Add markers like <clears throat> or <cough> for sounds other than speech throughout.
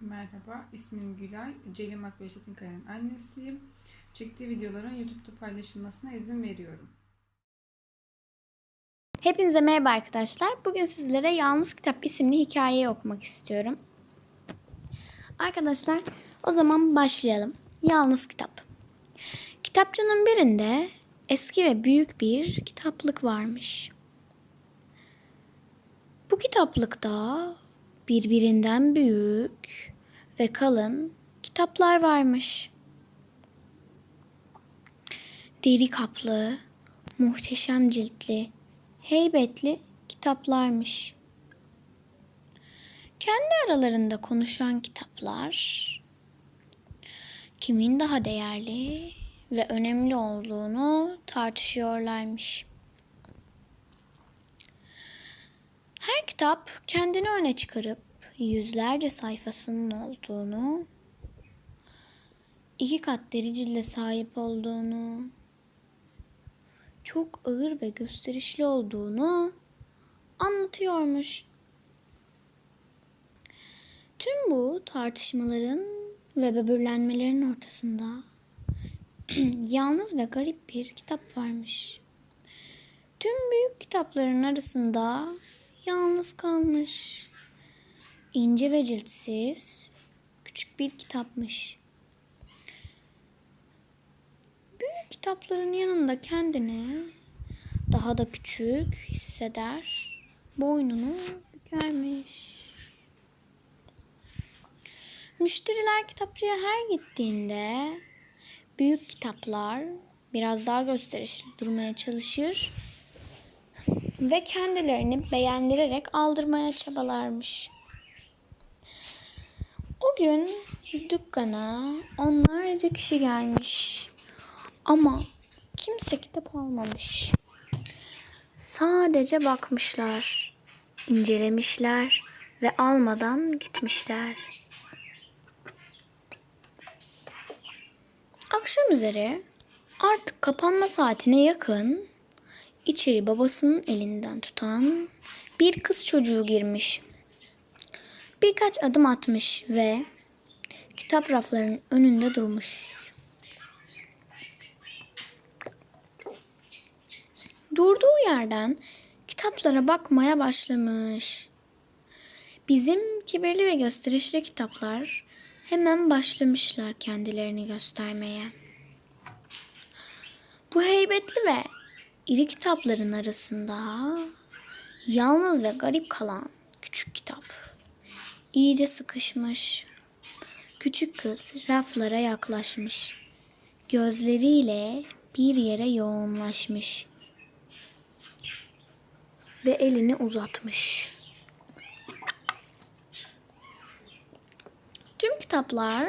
Merhaba, ismim Gülay. Ceylin Makbule Çetinkaya'nın annesiyim. Çektiği videoların YouTube'da paylaşılmasına izin veriyorum. Hepinize merhaba arkadaşlar. Bugün sizlere Yalnız Kitap isimli hikayeyi okumak istiyorum. Arkadaşlar o zaman başlayalım. Yalnız Kitap. Kitapçının birinde eski ve büyük bir kitaplık varmış. Bu kitaplıkta birbirinden büyük ve kalın kitaplar varmış. Deri kaplı, muhteşem ciltli, heybetli kitaplarmış. Kendi aralarında konuşan kitaplar kimin daha değerli ve önemli olduğunu tartışıyorlarmış. Her kitap kendini öne çıkarıp yüzlerce sayfasının olduğunu, iki kat deri cilde sahip olduğunu, çok ağır ve gösterişli olduğunu anlatıyormuş. Tüm bu tartışmaların ve böbürlenmelerin ortasında <clears throat> yalnız ve garip bir kitap varmış. Tüm büyük kitapların arasında yalnız kalmış. İnce ve ciltsiz küçük bir kitapmış. Büyük kitapların yanında kendini daha da küçük hisseder. Boynunu bükermiş. Müşteriler kitapçıya her gittiğinde büyük kitaplar biraz daha gösterişli durmaya çalışır ve kendilerini beğendirerek aldırmaya çabalarmış. O gün dükkana onlarca kişi gelmiş. Ama kimse kitap almamış. Sadece bakmışlar, incelemişler ve almadan gitmişler. Akşam üzeri artık kapanma saatine yakın içeri babasının elinden tutan bir kız çocuğu girmiş. Birkaç adım atmış ve kitap raflarının önünde durmuş. Durduğu yerden kitaplara bakmaya başlamış. Bizim kibirli ve gösterişli kitaplar hemen başlamışlar kendilerini göstermeye. Bu heybetli ve iri kitapların arasında yalnız ve garip kalan küçük kitap iyice sıkışmış. Küçük kız raflara yaklaşmış. Gözleriyle bir yere yoğunlaşmış ve elini uzatmış. Tüm kitaplar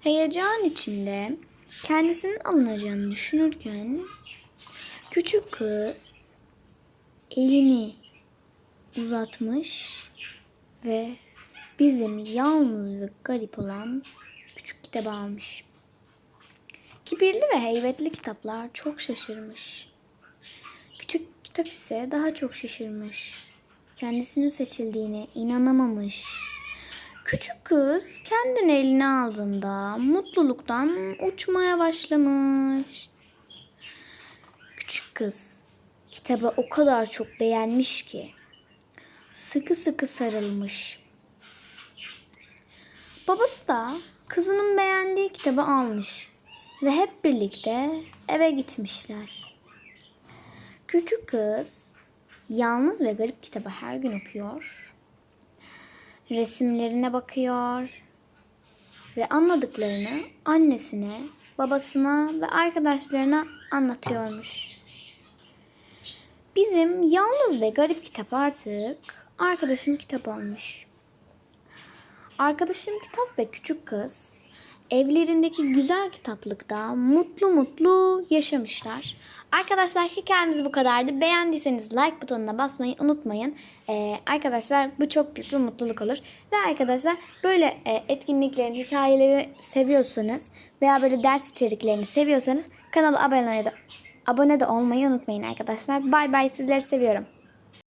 heyecan içinde kendisinin alınacağını düşünürken küçük kız elini uzatmış ve bizim yalnız ve garip olan küçük kitabı almış. Kibirli ve heybetli kitaplar çok şaşırmış. Küçük kitap ise daha çok şaşırmış. Kendisinin seçildiğine inanamamış. Küçük kız kendini eline aldığında mutluluktan uçmaya başlamış. Kız kitabı o kadar çok beğenmiş ki sıkı sıkı sarılmış. Babası da kızının beğendiği kitabı almış ve hep birlikte eve gitmişler. Küçük kız yalnız ve garip kitabı her gün okuyor. Resimlerine bakıyor ve anladıklarını annesine, babasına ve arkadaşlarına anlatıyormuş. Bizim yalnız ve garip kitap artık arkadaşım kitap olmuş. Arkadaşım kitap ve küçük kız evlerindeki güzel kitaplıkta mutlu mutlu yaşamışlar. Arkadaşlar hikayemiz bu kadardı. Beğendiyseniz like butonuna basmayı unutmayın. Ee, arkadaşlar bu çok büyük bir mutluluk olur. Ve arkadaşlar böyle e, etkinliklerin, hikayeleri seviyorsanız veya böyle ders içeriklerini seviyorsanız kanala abone de, abone de olmayı unutmayın arkadaşlar. Bay bay sizleri seviyorum.